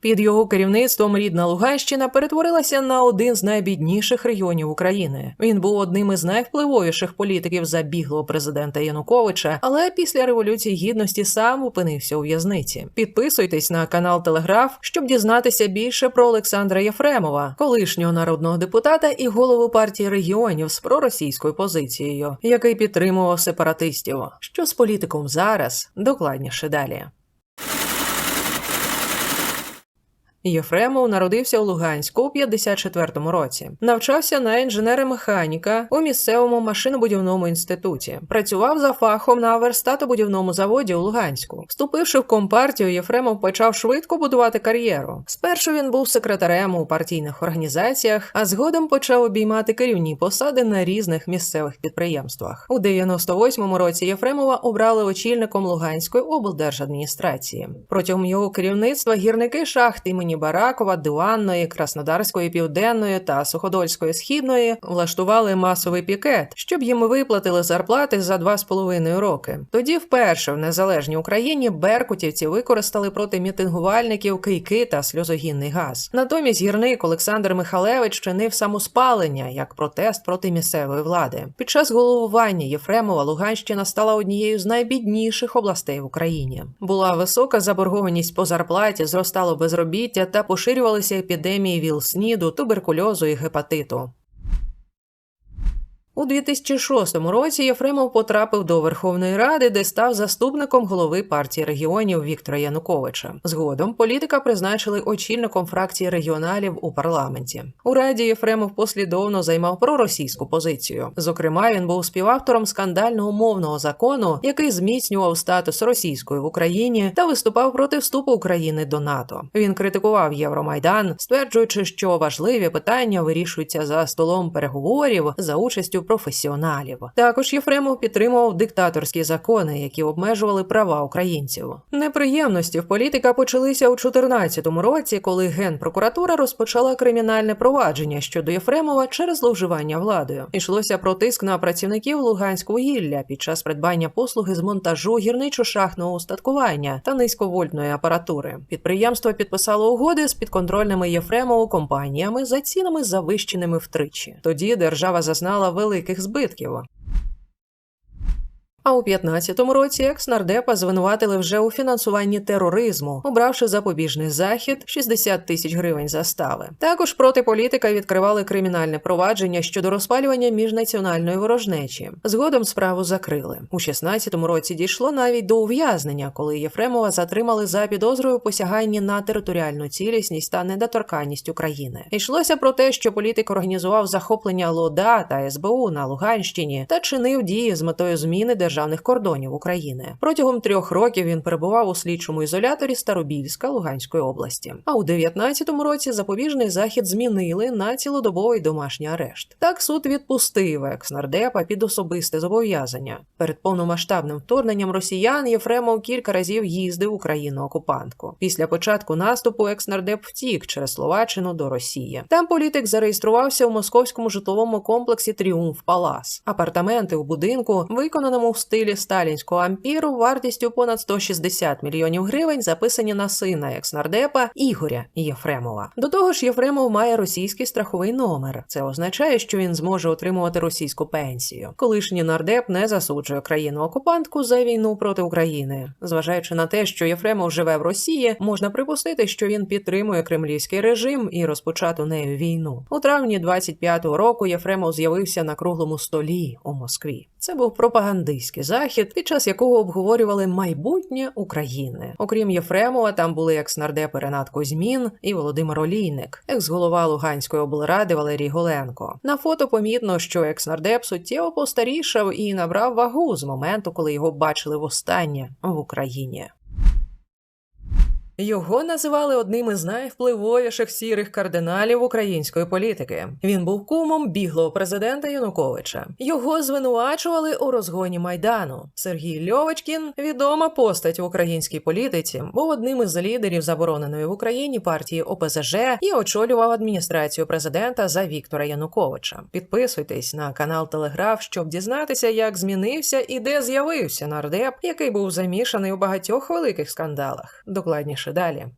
Під його керівництвом рідна Луганщина перетворилася на один з найбідніших регіонів України. Він був одним із найвпливовіших політиків забіглого президента Януковича, але після революції гідності сам опинився у в'язниці. Підписуйтесь на канал Телеграф, щоб дізнатися більше про Олександра Єфремова, колишнього народного депутата і голову партії регіонів з проросійською позицією, який підтримував сепаратистів. Що з політиком зараз? Докладніше далі. Єфремов народився у Луганську у 54-му році. Навчався на інженера-механіка у місцевому машинобудівному інституті. Працював за фахом на верстатобудівному заводі у Луганську. Вступивши в компартію, Єфремов почав швидко будувати кар'єру. Спершу він був секретарем у партійних організаціях, а згодом почав обіймати керівні посади на різних місцевих підприємствах. У 98-му році Єфремова обрали очільником Луганської облдержадміністрації. Протягом його керівництва гірники шахт імені Баракова, Диванної, Краснодарської південної та Суходольської східної влаштували масовий пікет, щоб їм виплатили зарплати за два з половиною роки. Тоді, вперше в незалежній Україні беркутівці використали проти мітингувальників кийки та сльозогінний газ. Натомість гірник Олександр Михалевич чинив самоспалення як протест проти місцевої влади. Під час головування Єфремова Луганщина стала однією з найбідніших областей в Україні. Була висока заборгованість по зарплаті, зростало безробіття та поширювалися епідемії ВІЛ-СНІДу, туберкульозу і гепатиту. У 2006 році Єфремов потрапив до Верховної Ради, де став заступником голови партії регіонів Віктора Януковича. Згодом політика призначили очільником фракції регіоналів у парламенті. У раді Єфремов послідовно займав проросійську позицію. Зокрема, він був співавтором скандального мовного закону, який зміцнював статус російської в Україні та виступав проти вступу України до НАТО. Він критикував Євромайдан, стверджуючи, що важливі питання вирішуються за столом переговорів за участю професіоналів. Також Єфремов підтримував диктаторські закони, які обмежували права українців. Неприємності в політика почалися у 2014 році, коли генпрокуратура розпочала кримінальне провадження щодо Єфремова через зловживання владою. Ішлося про тиск на працівників Луганського гілля під час придбання послуги з монтажу гірничо-шахтного устаткування та низьковольтної апаратури. Підприємство підписало угоди з підконтрольними Єфремову компаніями за цінами завищеними втричі. Тоді держава зазнала великих збитків. А у 15-му році екс-нардепа звинуватили вже у фінансуванні тероризму, обравши запобіжний захід 60 тисяч гривень застави. Також проти політика відкривали кримінальне провадження щодо розпалювання міжнаціональної ворожнечі. Згодом справу закрили. У 16-му році дійшло навіть до ув'язнення, коли Єфремова затримали за підозрою у посяганні на територіальну цілісність та недоторканність України. Йшлося про те, що політик організував захоплення ЛОДА та СБУ на Луганщині та чинив дії з метою зміни державних кордонів України. Протягом трьох років він перебував у слідчому ізоляторі Старобільська Луганської області. А у 19-му році запобіжний захід змінили на цілодобовий домашній арешт. Так суд відпустив екс-нардепа під особисте зобов'язання. Перед повномасштабним вторгненням росіян Єфремов кілька разів їздив у країну окупантку. Після початку наступу екс-нардеп втік через Словаччину до Росії. Там політик зареєструвався у московському житловому комплексі Тріумф Палас. Апартаменти у будинку, виконаному в стилі сталінського ампіру, вартістю понад 160 мільйонів гривень, записані на сина екс-нардепа Ігоря Єфремова. До того ж, Єфремов має російський страховий номер. Це означає, що він зможе отримувати російську пенсію. Колишній нардеп не засуджує країну окупантку за війну проти України. Зважаючи на те, що Єфремов живе в Росії, можна припустити, що він підтримує кремлівський режим і розпочату нею війну. У травні 25-го року Єфремов з'явився на круглому столі у Москві. Це був пропагандистський захід, під час якого обговорювали майбутнє України. Окрім Єфремова, там були екс-нардепи Ренат Кузьмін і Володимир Олійник, екс-голова Луганської облради Валерій Голенко. На фото помітно, що екс-нардеп суттєво постарішав і набрав вагу з моменту, коли його бачили востаннє в Україні. Його називали одним із найвпливовіших сірих кардиналів української політики. Він був кумом біглого президента Януковича. Його звинувачували у розгоні майдану. Сергій Льовочкін, відома постать в українській політиці, був одним із лідерів забороненої в Україні партії ОПЗЖ і очолював адміністрацію президента за Віктора Януковича. Підписуйтесь на канал Телеграф, щоб дізнатися, як змінився і де з'явився нардеп, який був замішаний у багатьох великих скандалах. Докладніше далі.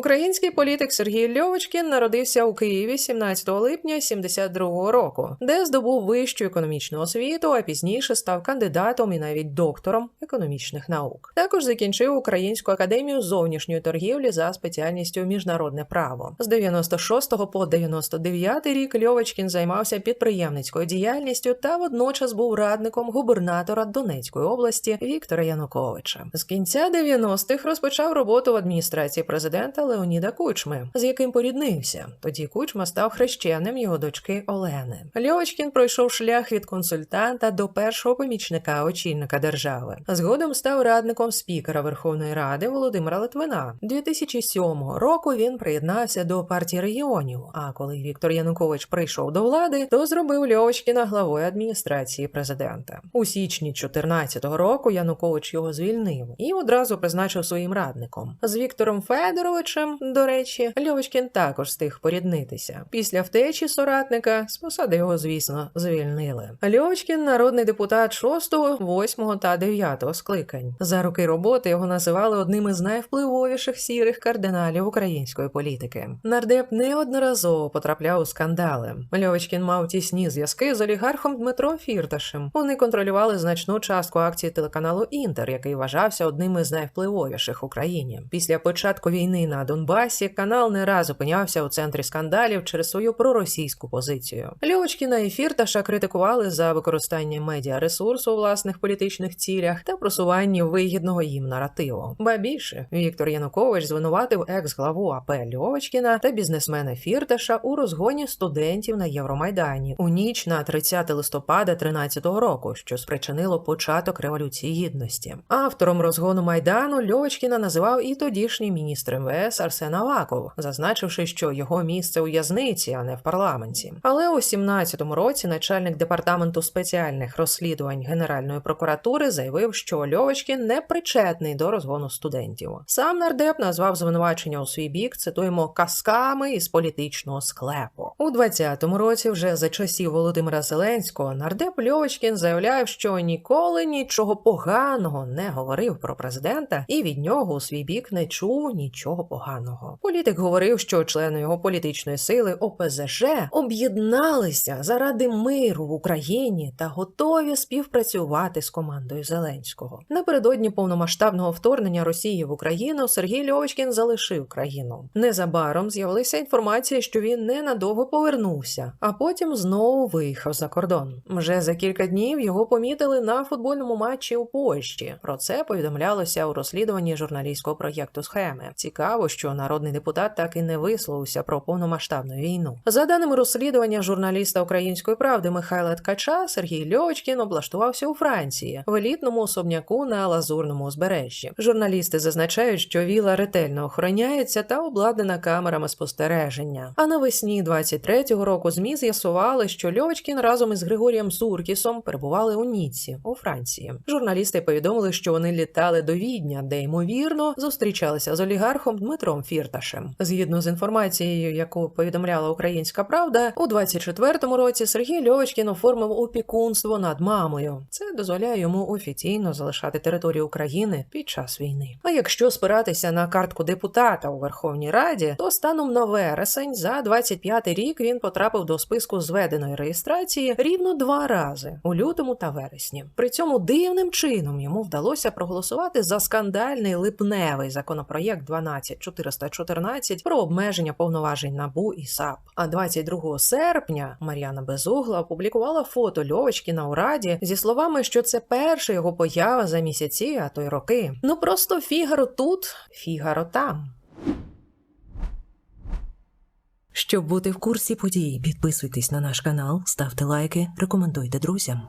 Український політик Сергій Льовочкін народився у Києві 17 липня 72-го року, де здобув вищу економічну освіту, а пізніше став кандидатом і навіть доктором економічних наук. Також закінчив Українську академію зовнішньої торгівлі за спеціальністю міжнародне право. З 96 по 99 рік Льовочкін займався підприємницькою діяльністю та водночас був радником губернатора Донецької області Віктора Януковича. З кінця 90-х розпочав роботу в адміністрації президента Леоніда Кучми, з яким поріднився. Тоді Кучма став хрещеним його дочки Олени. Льовочкін пройшов шлях від консультанта до першого помічника очільника держави. Згодом став радником спікера Верховної Ради Володимира Литвина. 2007 року він приєднався до партії регіонів. А коли Віктор Янукович прийшов до влади, то зробив Льовочкіна главою адміністрації президента. У січні 2014 року Янукович його звільнив і одразу призначив своїм радником. З Віктором Федоровичем, до речі, Льовочкін також встиг поріднитися. Після втечі соратника з посади його, звісно, звільнили. Льовочкін народний депутат 6, 8 та 9 скликань. За роки роботи його називали одним із найвпливовіших сірих кардиналів української політики. Нардеп неодноразово потрапляв у скандали. Льовочкін мав тісні зв'язки з олігархом Дмитро Фірташем. Вони контролювали значну частку акцій телеканалу Інтер, який вважався одним із найвпливовіших в Україні. Після початку війни на Донбасі канал не раз опинявся у центрі скандалів через свою проросійську позицію. Льовочкіна і Фірташа критикували за використання медіаресурсу у власних політичних цілях та просуванні вигідного їм наративу. Ба більше Віктор Янукович звинуватив екс-главу АП Льовочкіна та бізнесмена Фірташа у розгоні студентів на Євромайдані у ніч на 30 листопада 13-го року, що спричинило початок революції гідності. Автором розгону майдану Льовочкіна називав і тодішній міністр МВС Арсен Аваков, зазначивши, що його місце у в'язниці, а не в парламенті. Але у 17-му році начальник департаменту спеціальних розслідувань Генеральної прокуратури заявив, що Льовочкін не причетний до розгону студентів. Сам нардеп назвав звинувачення у свій бік, цитуємо казками із політичного склепу. У 20-му році, вже за часів Володимира Зеленського, нардеп Льовочкін заявляв, що ніколи нічого поганого не говорив про президента і від нього у свій бік не чув нічого поганого. Політик говорив, що члени його політичної сили ОПЗЖ об'єдналися заради миру в Україні та готові співпрацювати з командою Зеленського. Напередодні повномасштабного вторгнення Росії в Україну Сергій Льовочкін залишив країну. Незабаром з'явилася інформація, що він ненадовго повернувся, а потім знову виїхав за кордон. Вже за кілька днів його помітили на футбольному матчі у Польщі. Про це повідомлялося у розслідуванні журналістського проєкту схеми. Цікаво, що народний депутат так і не висловився про повномасштабну війну. За даними розслідування журналіста української правди Михайла Ткача, Сергій Льовочкін облаштувався у Франції в елітному особняку на лазурному узбережжі. Журналісти зазначають, що віла ретельно охороняється та обладнана камерами спостереження. А навесні 23-го року змі з'ясували, що Льовочкін разом із Григорієм Суркісом перебували у Ніці у Франції. Журналісти повідомили, що вони літали до Відня, де ймовірно зустрічалися з олігархом Дмитром Фірташем. Згідно з інформацією, яку повідомляла Українська Правда, у 24-му році Сергій Льовочкін оформив опікунство над мамою. Це дозволяє йому офіційно залишати територію України під час війни. А якщо спиратися на картку депутата у Верховній Раді, то станом на вересень за 25-й рік він потрапив до списку зведеної реєстрації рівно два рази у лютому та вересні. При цьому дивним чином йому вдалося проголосувати за скандальний липневий законопроєкт 12414 про обмеження повноважень НАБУ і САП. А 22 серпня Мар'яна Безугла опублікувала фото Льовочкіна у раді зі словами, що це перша його поява за місяці, а то й роки. Ну просто фігаро тут, фігаро там. Щоб бути в курсі подій, підписуйтесь на наш канал, ставте лайки, рекомендуйте друзям.